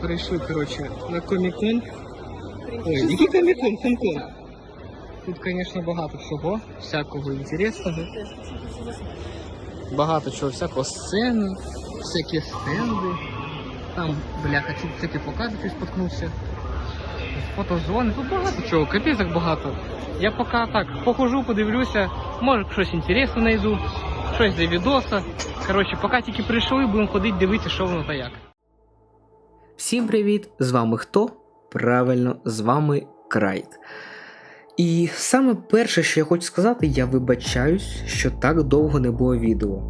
Прийшли, коротше, на комікон. Ой, який комікон? Фанкон. Тут, звісно, багато чого, всякого інтересного. Багато чого, всякого сцени, всякі стенди. Там, бляха, чуть всякі покази споткнувся. Фотозони, тут багато чого, капець багато. Я поки так похожу, подивлюся, може щось інтересне знайду, щось для відоса. Коротше, поки тільки прийшли, будемо ходити дивитися, що воно та як. Всім привіт! З вами хто? Правильно, з вами Крайт. І саме перше, що я хочу сказати, я вибачаюсь, що так довго не було відео.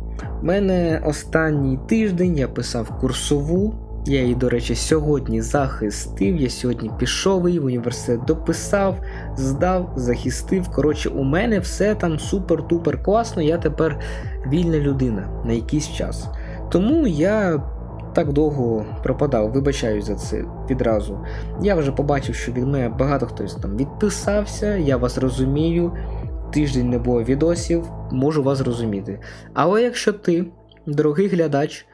У мене останній тиждень я писав курсову. Я її, до речі, сьогодні захистив. Я сьогодні пішов її в університет дописав, здав, захистив. Коротше, у мене все там супер-тупер класно. Я тепер вільна людина на якийсь час. Тому я так довго пропадав, вибачаю за це відразу. Я вже побачив, що від мене багато хтось там відписався, я вас розумію. Тиждень не було відосів, можу вас зрозуміти. Але якщо ти, дорогий глядач,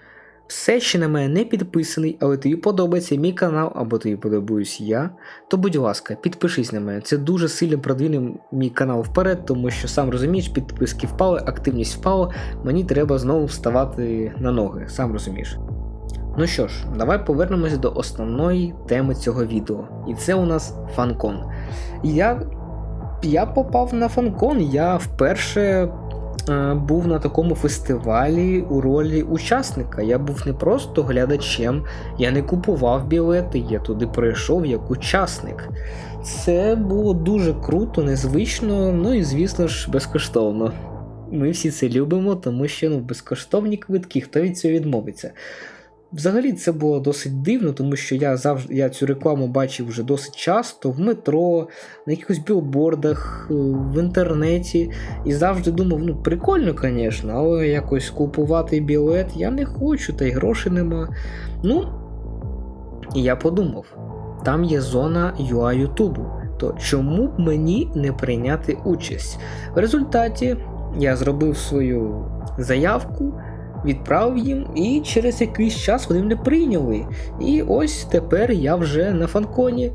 все ще на мене не підписаний, але тобі подобається мій канал або тобі подобаюсь я, то будь ласка, підпишись на мене. Це дуже сильно продвине мій канал вперед, тому що сам розумієш, підписки впали, активність впала, мені треба знову вставати на ноги, сам розумієш. Ну що ж, давай повернемося до основної теми цього відео. І це у нас фанкон. Я, я попав на фанкон, я вперше е, був на такому фестивалі у ролі учасника. Я був не просто глядачем, я не купував білети, я туди прийшов як учасник. Це було дуже круто, незвично, ну і звісно ж безкоштовно. Ми всі це любимо, тому що ну, безкоштовні квитки, хто від цього відмовиться. Взагалі це було досить дивно, тому що я завжди я цю рекламу бачив вже досить часто в метро, на якихось білбордах, е, в інтернеті. І завжди думав, ну прикольно, звісно, але якось купувати білет я не хочу, та й грошей нема. Ну, і я подумав: там є зона UA Ютубу. То чому б мені не прийняти участь? В результаті я зробив свою заявку відправив їм, і через якийсь час вони мене прийняли. І ось тепер я вже на фанконі.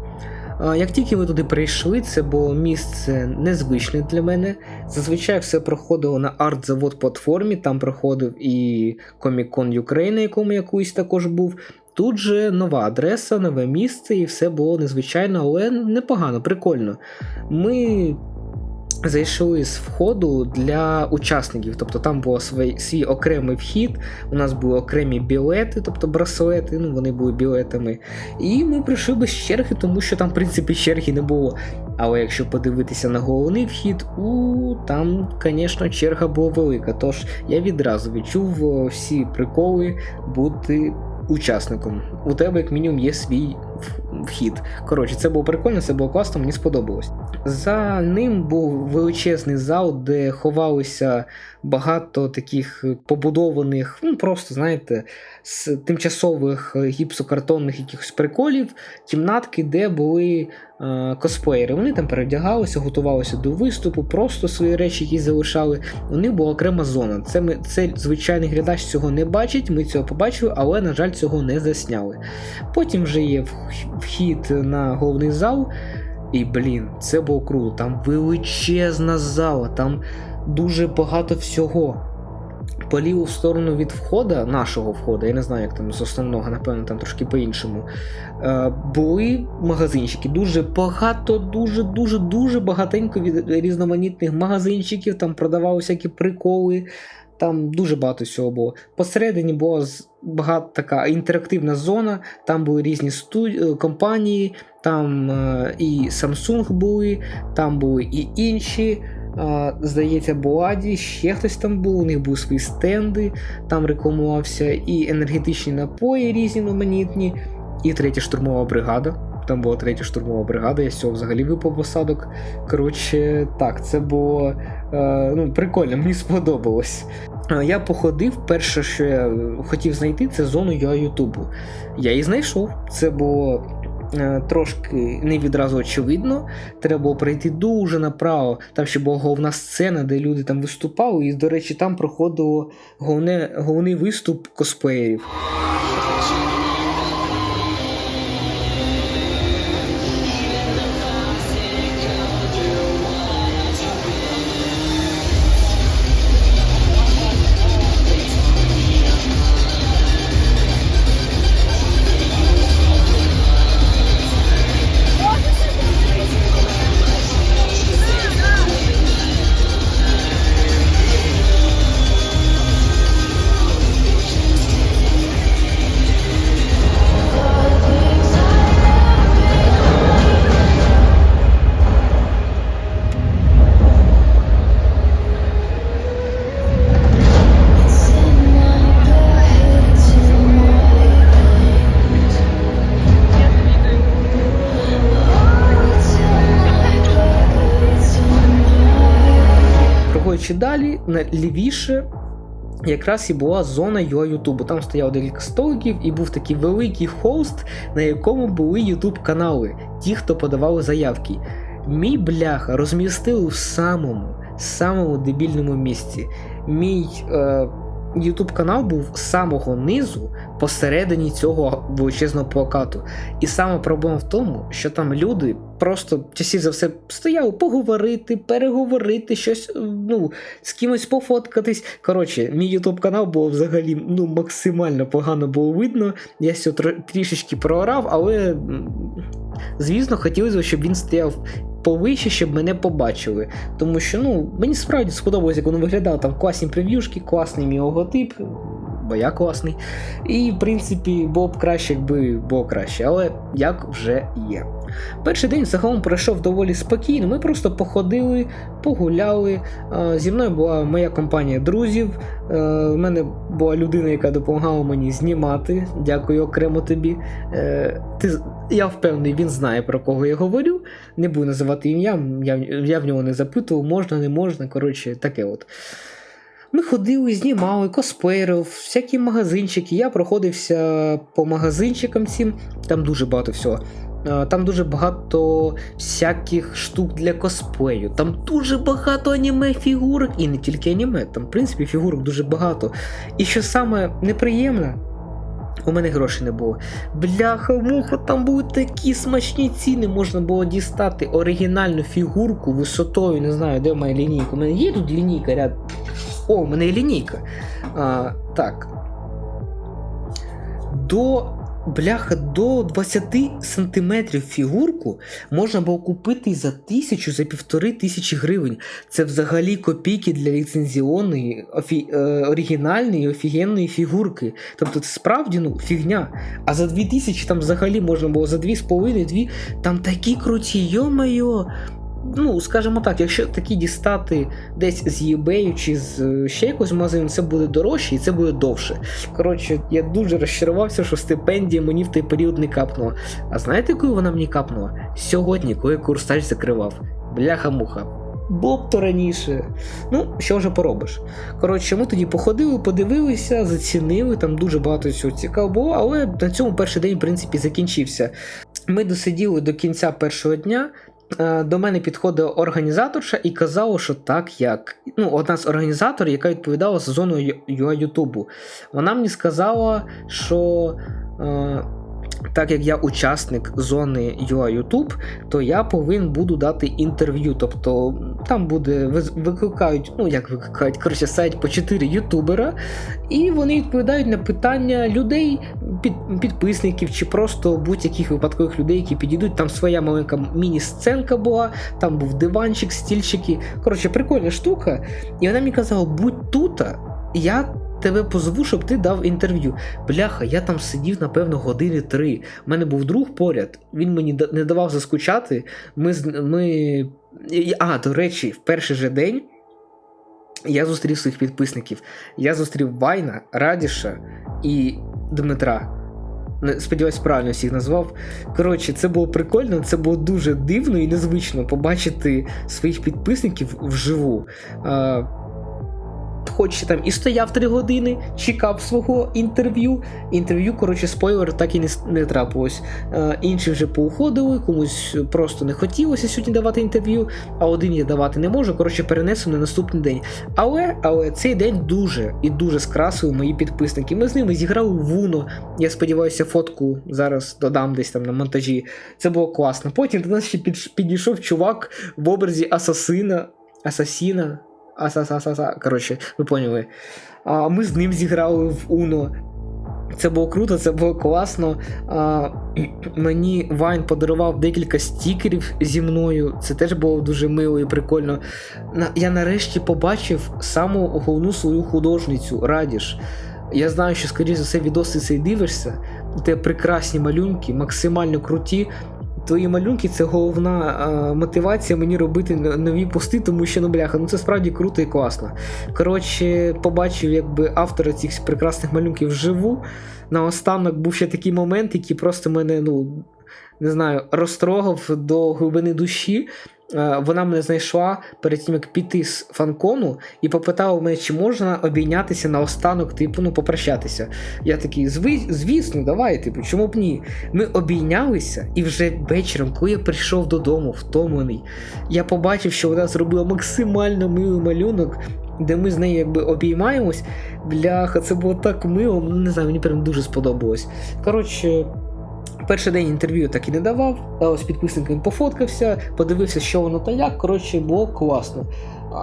Як тільки ми туди прийшли, це було місце незвичне для мене. Зазвичай все проходило на арт-завод платформі, там проходив і Comic-Con Ukraine, на якому я колись також був. Тут же нова адреса, нове місце, і все було незвичайно, але непогано, прикольно. Ми Зайшли з входу для учасників, тобто там був свій, свій окремий вхід, у нас були окремі білети, тобто браслети, ну вони були білетами. І ми прийшли без черги, тому що там, в принципі, черги не було. Але якщо подивитися на головний вхід, у там, звісно, черга була велика. Тож я відразу відчув всі приколи бути учасником. У тебе, як мінімум, є свій вхід. Коротше, це було прикольно, це було класно, мені сподобалось. За ним був величезний зал, де ховалися багато таких побудованих, ну просто, знаєте, з тимчасових гіпсокартонних якихось приколів, кімнатки, де були е, косплеєри. Вони там перевдягалися, готувалися до виступу, просто свої речі, які залишали. У них була окрема зона. Це ми, це звичайний глядач цього не бачить, ми цього побачили, але, на жаль, цього не засняли. Потім вже є вхід на головний зал. І, блін, це було круто. Там величезна зала, там дуже багато всього. По ліву сторону від входа, нашого входу, я не знаю, як там з основного, напевно, там трошки по-іншому. е, Були магазинчики. Дуже багато, дуже, дуже, дуже багатенько від різноманітних магазинчиків. Там продавали всякі приколи. Там дуже багато всього було. Посередині була багато така інтерактивна зона, там були різні студ... компанії, там е, і Samsung були, там були і інші. Е, здається, Боаді, ще хтось там був, у них були свої стенди, там рекламувався і енергетичні напої різноманітні, і третя штурмова бригада. Там була третя штурмова бригада, я з цього взагалі випав в осадок. Коротше, так, це було е, ну, прикольно, мені сподобалось. Е, Я походив, перше, що я хотів знайти, це зону я Ютубу. Я її знайшов. Це було е, трошки не відразу очевидно. Треба було пройти дуже направо. Там ще була головна сцена, де люди там виступали, і, до речі, там проходило головне, головний виступ косплеєрів. На лівіше якраз і була зона його Ютубу. Там стояв декілька столиків і був такий великий хост, на якому були Ютуб-канали, ті, хто подавали заявки. Мій бляха розмістили в самому, самому дебільному місці. Мій е, YouTube канал був з самого низу посередині цього величезного плакату. І саме проблема в тому, що там люди просто часів за все стояли поговорити, переговорити, щось, ну, з кимось пофоткатись. Коротше, мій YouTube канал було взагалі ну, максимально погано було видно. Я все трішечки проорав, але звісно, хотілося, щоб він стояв повище, щоб мене побачили. Тому що ну, мені справді сподобалось, як воно виглядало. Там класні прев'юшки, класний мій логотип, бо я класний. І, в принципі, було б краще, якби було краще, але як вже є. Перший день загалом пройшов доволі спокійно. Ми просто походили, погуляли. Е, Зі мною була моя компанія друзів. Е, У мене була людина, яка допомагала мені знімати. Дякую окремо тобі. Е, Ти, я впевнений, він знає про кого я говорю. Не буду називати ім'я, я, я в нього не запитував, можна, не можна. Коротше, таке от. Ми ходили, знімали, косплеїрів, всякі магазинчики. Я проходився по магазинчикам цим, там дуже багато всього. Там дуже багато всяких штук для косплею. Там дуже багато аніме фігурок, і не тільки аніме, там, в принципі, фігурок дуже багато. І що саме неприємне, у мене грошей не було. Бляха, муха, там були такі смачні ціни, можна було дістати оригінальну фігурку висотою, не знаю, де моя лінійка. У мене є тут лінійка ряд. О, у мене є лінійка. А, так. До. Бляха, до 20 сантиметрів фігурку можна було купити за тисячу, за півтори тисячі гривень. Це взагалі копійки для ліцензіонної, офі, е, оригінальної, офігенної фігурки. Тобто це справді ну, фігня. А за 2000 там взагалі можна було за 2,5-2. Там такі круті, йо-майо. Ну, скажімо так, якщо такі дістати десь з eBay чи з е, ще якогось магазину, це буде дорожче і це буде довше. Коротше, я дуже розчарувався, що стипендія мені в той період не капнула. А знаєте, коли вона мені капнула? Сьогодні, коли курсач закривав. Бляха-муха. Було б то раніше. Ну, що вже поробиш. Коротше, ми тоді походили, подивилися, зацінили, там дуже багато цього цікавого було, але на цьому перший день, в принципі, закінчився. Ми досиділи до кінця першого дня. Е, До мене підходила організаторша і казала, що так як. Ну, одна з організаторів, яка відповідала за зону Ютубу. Вона мені сказала, що. Так як я учасник зони UI YouTube, то я повинен буду дати інтерв'ю. Тобто там буде викликають, ну як викликають, коротше, сайт по 4 ютубера, і вони відповідають на питання людей, під, підписників чи просто будь-яких випадкових людей, які підійдуть. Там своя маленька міні-сценка була, там був диванчик, стільчики. Коротше, прикольна штука. І вона мені казала, будь тут, я тебе позву, щоб ти дав інтерв'ю. Бляха, я там сидів, напевно, години три. У мене був друг поряд, він мені не давав заскучати. Ми, ми... А, до речі, в перший же день я зустрів своїх підписників. Я зустрів Вайна, Радіша і Дмитра. Сподіваюсь, правильно всіх назвав. Коротше, це було прикольно, це було дуже дивно і незвично побачити своїх підписників вживу. Хоч там і стояв три години, чекав свого інтерв'ю. Інтерв'ю, коротше, спойлер, так і не, не трапилось. Е, інші вже поуходили, комусь просто не хотілося сьогодні давати інтерв'ю, а один я давати не можу. Коротше, перенесу на наступний день. Але, але цей день дуже і дуже скрасили мої підписники. Ми з ними зіграли в Уно. Я сподіваюся, фотку зараз додам десь там на монтажі. Це було класно. Потім до нас ще підійшов чувак в образі асасина. Асасіна. Асасасаса. Коротше, ви поняли. А, ми з ним зіграли в Уно. Це було круто, це було класно. А, мені Вайн подарував декілька стікерів зі мною. Це теж було дуже мило і прикольно. Я нарешті побачив саму головну свою художницю Радіш. Я знаю, що, скоріше за все, відоси цей дивишся. Тебе прекрасні малюнки, максимально круті. Твої малюнки це головна а, мотивація мені робити нові пости, тому що ну бляха, ну це справді круто і класно. Коротше, побачив якби автора цих прекрасних малюнків вживу. Наостанок був ще такий момент, який просто мене, ну не знаю, розтрогав до глибини душі. Е, вона мене знайшла перед тим, як піти з фанкону, і попитала мене, чи можна обійнятися на останок, типу, ну, попрощатися. Я такий, «Зви- звісно, давай, типу, чому б ні? Ми обійнялися, і вже вечором, коли я прийшов додому, втомлений, я побачив, що вона зробила максимально милий малюнок, де ми з нею якби обіймаємось. Бляха, це було так мило, не знаю, мені прям дуже сподобалось. Коротше. Перший день інтерв'ю так і не давав, з підписниками пофоткався, подивився, що воно та як. Коротше, було класно.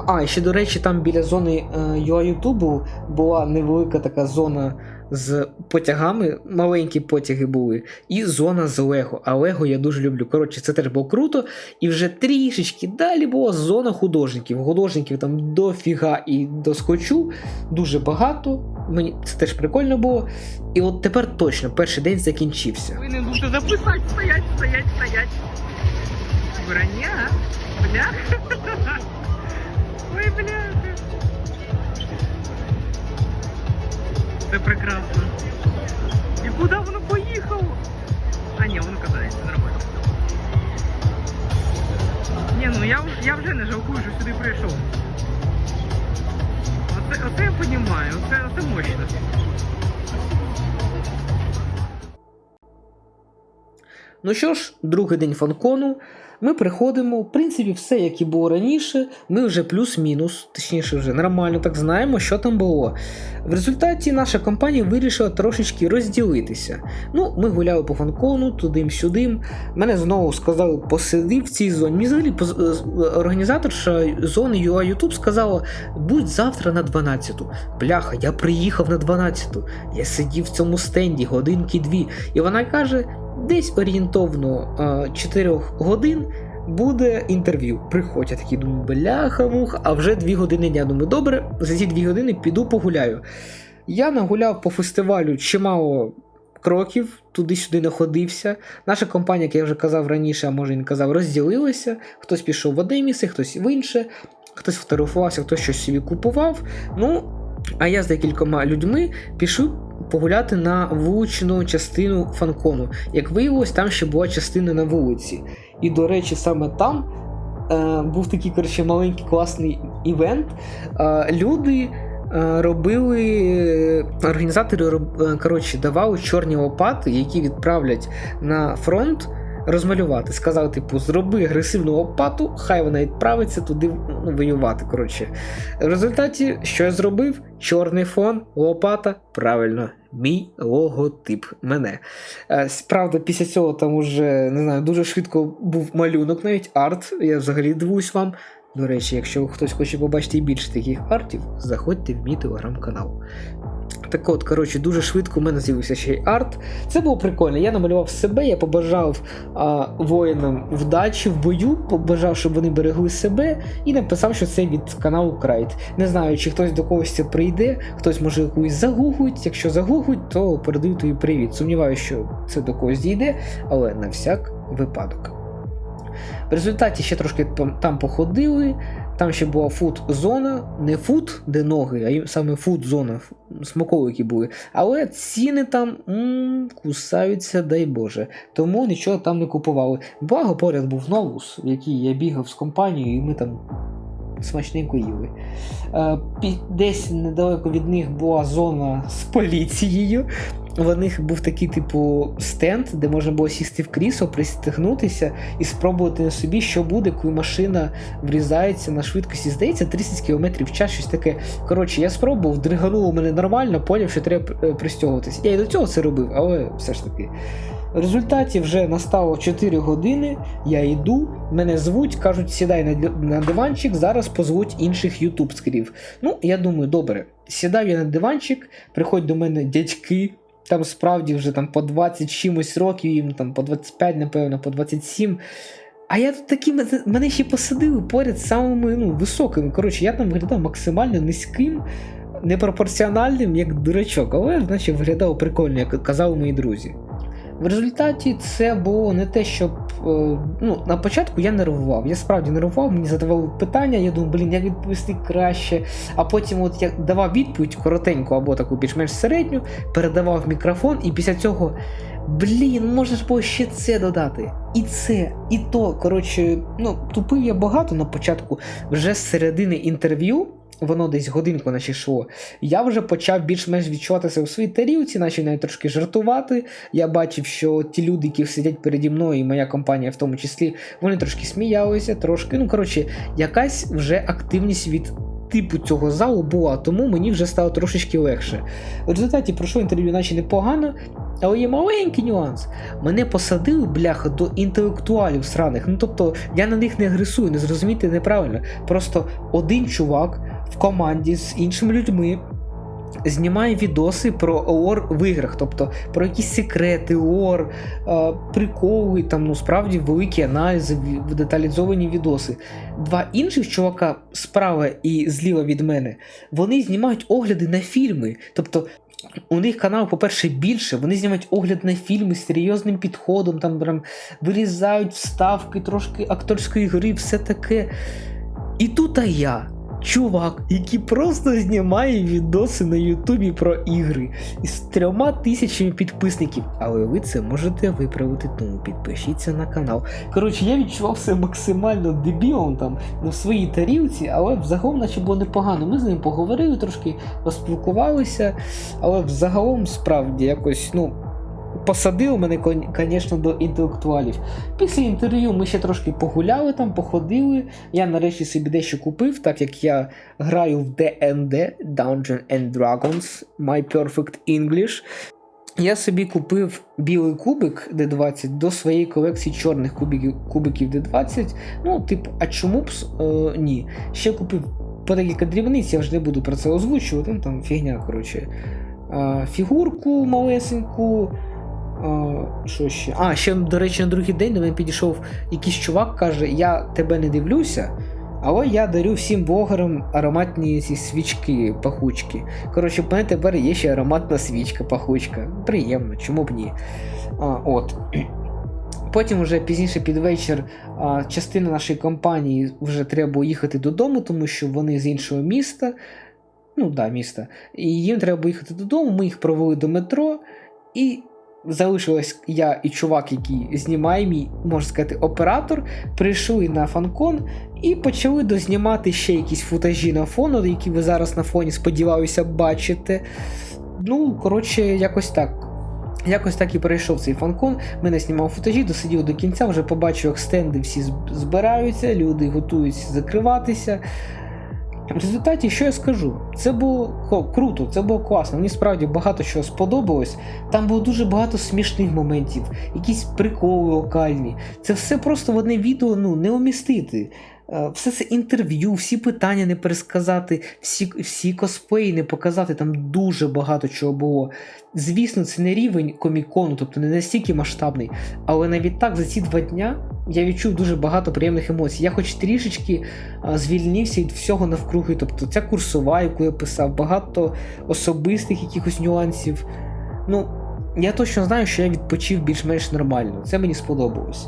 А, і ще, до речі, там біля зони е, UA Ютубу була невелика така зона з потягами, маленькі потяги були, і зона з Лего. А Лего я дуже люблю. Коротше, це теж було круто. І вже трішечки далі була зона художників. Художників там дофіга і доскочу, дуже багато. Мені це теж прикольно було. І от тепер точно перший день закінчився. Повинен був ти записати, стоять, стоять, стоять. Броня, бля. Ой, бля. Це прекрасно. І куди воно поїхало? А ні, воно катається нормально. Ні, ну я, я вже не жалкую, що сюди прийшов. Оце, оце я розумію, оце, оце мощно. Ну що ж, другий день фанкону. Ми приходимо, в принципі, все, як і було раніше. Ми вже плюс-мінус, точніше, вже нормально так знаємо, що там було. В результаті наша компанія вирішила трошечки розділитися. Ну, ми гуляли по фанкону, тудим-сюдим. Мене знову сказали, посиди в цій зоні. Мені взагалі поз- е, організаторша зони UA YouTube сказала, будь завтра на 12-ту. Бляха, я приїхав на 12-ту. Я сидів в цьому стенді годинки дві. І вона каже: десь орієнтовно 4 годин буде інтерв'ю. Приходь, я такий думаю, бляха мух, а вже 2 години дня. Думаю, добре, за ці 2 години піду погуляю. Я нагуляв по фестивалю чимало кроків, туди-сюди находився. Наша компанія, як я вже казав раніше, а може і не казав, розділилася. Хтось пішов в одне місце, хтось в інше, хтось фотографувався, хтось щось собі купував. Ну, а я з декількома людьми пішов погуляти на вуличну частину фанкону. Як виявилось, там ще була частина на вулиці. І, до речі, саме там е, був такий коротше, маленький класний івент. Е, люди е, робили, організатори е, коротше, давали чорні лопати, які відправлять на фронт. Розмалювати, сказав, типу, зроби агресивну лопату, хай вона відправиться туди ну, воювати. Коротше. В результаті, що я зробив? Чорний фон, лопата, правильно, мій логотип мене. Е, Правда, після цього там уже не знаю, дуже швидко був малюнок, навіть арт. Я взагалі дивуюсь вам. До речі, якщо хтось хоче побачити більше таких артів, заходьте в мій телеграм-канал. Так от, коротше, дуже швидко у мене з'явився ще й арт. Це було прикольно. Я намалював себе, я побажав а, воїнам вдачі в бою, побажав, щоб вони берегли себе, і написав, що це від каналу Крайт. Не знаю, чи хтось до когось це прийде, хтось може якусь загуглить. Якщо загуглить, то передаю тобі привіт. Сумніваюся, що це до когось дійде, але на всяк випадок. В результаті ще трошки там походили. Там ще була фуд-зона, не фуд, де ноги, а саме фуд-зона, смаковики були. Але ціни там м, кусаються, дай Боже. Тому нічого там не купували. Благо поряд був новус, в який я бігав з компанією, і ми там смачненько їли. Е, Десь недалеко від них була зона з поліцією. В них був такий, типу, стенд, де можна було сісти в крісло, пристегнутися і спробувати на собі, що буде, коли машина врізається на швидкості. Здається, 30 км в час, щось таке. Коротше, я спробував, дригануло мене нормально, поняв, що треба е, пристягуватися. Я і до цього це робив, але все ж таки. В результаті вже настало 4 години, я йду, мене звуть, кажуть, сідай на, на диванчик, зараз позвуть інших ютуб-скрів. Ну, я думаю, добре, сідаю я на диванчик, приходять до мене дядьки, там справді вже там по 20 чимось років, їм там по 25, напевно, по 27. А я тут такі, мене- ще посадили поряд з самими ну, високими. Коротше, я там виглядав максимально низьким, непропорціональним, як дурачок, але наче виглядав прикольно, як казали мої друзі. В результаті це було не те, щоб. е, Ну, на початку я нервував. Я справді нервував, мені задавали питання, я думав, блін, як відповісти краще. А потім от я давав відповідь коротеньку або таку більш-менш середню, передавав мікрофон, і після цього Блін, можна ж було ще це додати. І це, і то. Коротше, ну, тупив я багато на початку, вже з середини інтерв'ю, воно десь годинку наче йшло. Я вже почав більш-менш відчуватися у своїй тарілці, наче навіть трошки жартувати. Я бачив, що ті люди, які сидять переді мною, і моя компанія в тому числі, вони трошки сміялися, трошки. Ну, коротше, якась вже активність від. Типу цього залу була, тому мені вже стало трошечки легше. В результаті пройшло інтерв'ю, наче непогано, але є маленький нюанс. Мене посадили, бляха, до інтелектуалів сраних. Ну тобто я на них не агресую, не зрозумійте неправильно. Просто один чувак в команді з іншими людьми знімає відоси про лор в іграх, тобто про якісь секрети, лор, е, приколи, там ну справді великі аналізи, деталізовані відоси. Два інших чувака справа і зліва від мене, вони знімають огляди на фільми. Тобто у них канал, по-перше, більше, вони знімають огляд на фільми з серйозним підходом, там прям вирізають вставки, трошки акторської гри, все таке. І тут а я, чувак, який просто знімає відоси на Ютубі про ігри із трьома тисячами підписників. Але ви це можете виправити, тому підпишіться на канал. Коротше, я відчував себе максимально дебілом там на своїй тарілці, але взагалом наче було непогано. Ми з ним поговорили трошки, поспілкувалися, але взагалом справді якось, ну. Посадив мене, звісно, до інтелектуалів. Після інтерв'ю ми ще трошки погуляли там, походили. Я нарешті собі дещо купив, так як я граю в DND Dungeon and Dragons My Perfect English. Я собі купив білий кубик D20 до своєї колекції чорних кубиків, кубиків D20. Ну, типу, а чому б е, ні? Ще купив по декілька дрібниць, я вже не буду про це озвучувати, ну там фігня, коротше. Фігурку малесеньку. Що ще? А, ще, до речі, на другий день до мене підійшов якийсь чувак, каже: Я тебе не дивлюся, але я дарю всім блогерам ароматні ці свічки, пахучки. Коротше, мене тепер є ще ароматна свічка, пахучка. Приємно, чому б ні. А, от. Потім, вже пізніше під вечір, а, частина нашої компанії вже треба було їхати додому, тому що вони з іншого міста. Ну, да, міста. І їм треба було їхати додому. Ми їх провели до метро, і залишилось я і чувак, який знімає мій, можна сказати, оператор. Прийшли на фанкон і почали дознімати ще якісь футажі на фону, які ви зараз на фоні, сподіваюся, бачите. Ну, коротше, якось так. Якось так і перейшов цей фанкон. Мене знімав футажі, досидів до кінця, вже побачив, як стенди всі збираються, люди готуються закриватися. В результаті, що я скажу? Це було круто, це було класно. Мені справді багато чого сподобалось. Там було дуже багато смішних моментів, якісь приколи локальні. Це все просто в одне відео ну, не умістити. Е, Все це інтерв'ю, всі питання не пересказати, всі, всі косплеї не показати. Там дуже багато чого було. Звісно, це не рівень комікону, тобто не настільки масштабний. Але навіть так за ці два дня я відчув дуже багато приємних емоцій. Я хоч трішечки звільнився від всього навкруги. Тобто ця курсова, яку я писав, багато особистих якихось нюансів. Ну, я точно знаю, що я відпочив більш-менш нормально. Це мені сподобалось.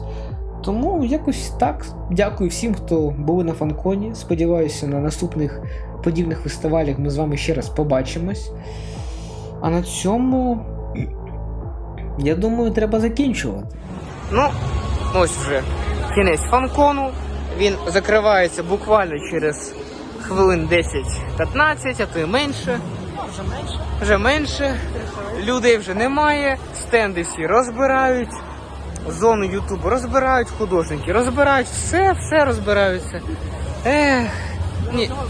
Тому якось так. Дякую всім, хто були на фанконі. Сподіваюся, на наступних подібних фестивалях ми з вами ще раз побачимось. А на цьому, я думаю, треба закінчувати. Ну, ось вже кінець фанкону. Він закривається буквально через хвилин 10-15, а то й менше. Вже менше. Вже менше. Людей вже немає. Стенди всі розбирають. Зону Ютубу розбирають, художники розбирають, все, все розбираються. Ех. Ні.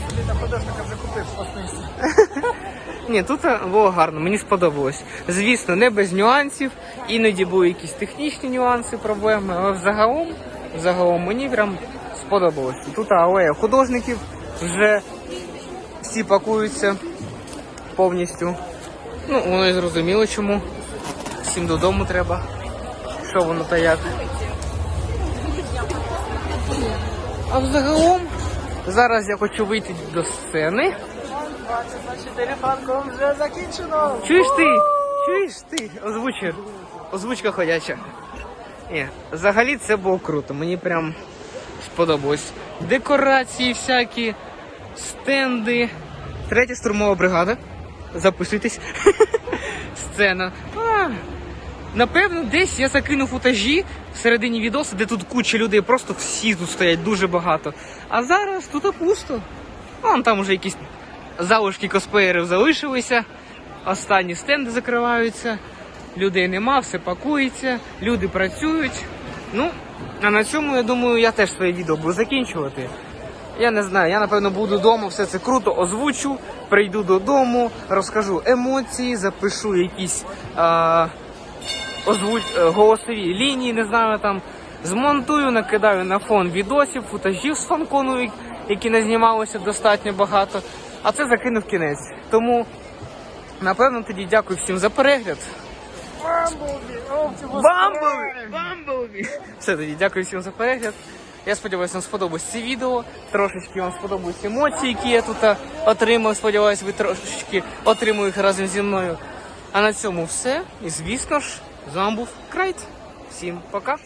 Ні, тут е, було гарно, мені сподобалось. Звісно, не без нюансів. Іноді були якісь технічні нюанси, проблеми, але взагалом, взагалом мені прям сподобалось. Тут алея художників вже всі пакуються повністю. Ну, воно і зрозуміло чому. Всім додому треба. Що воно та як. А взагалом, зараз я хочу вийти до сцени. Телефанком вже закінчено. Чуєш ти? Чуєш ти? Озвучив. Озвучка ходяча. Ні, взагалі це було круто. Мені прям сподобалось. Декорації всякі, стенди. Третя штурмова бригада. Записуйтесь. Сцена. Напевно, десь я закину футажі всередині відосу, де тут куча людей, просто всі тут стоять дуже багато. А зараз тут пусто. Вон там уже якісь залишки косплеєрів залишилися. Останні стенди закриваються, людей нема, все пакується, люди працюють. Ну, а на цьому, я думаю, я теж своє відео буду закінчувати. Я не знаю, я напевно буду вдома, все це круто озвучу, прийду додому, розкажу емоції, запишу якісь а, озвуч... е, голосові лінії, не знаю там. Змонтую, накидаю на фон відосів, футажів з фанкону, які не знімалося достатньо багато. А це закинув кінець. Тому, напевно, тоді дякую всім за перегляд. Бамблбі! Бамблбі! Все тоді, дякую всім за перегляд. Я сподіваюся, вам сподобалось це відео. Трошечки вам сподобались емоції, які я тут отримав. Сподіваюся, ви трошечки отримуєте їх разом зі мною. А на цьому все. І звісно ж, з Крайт. Всім пока!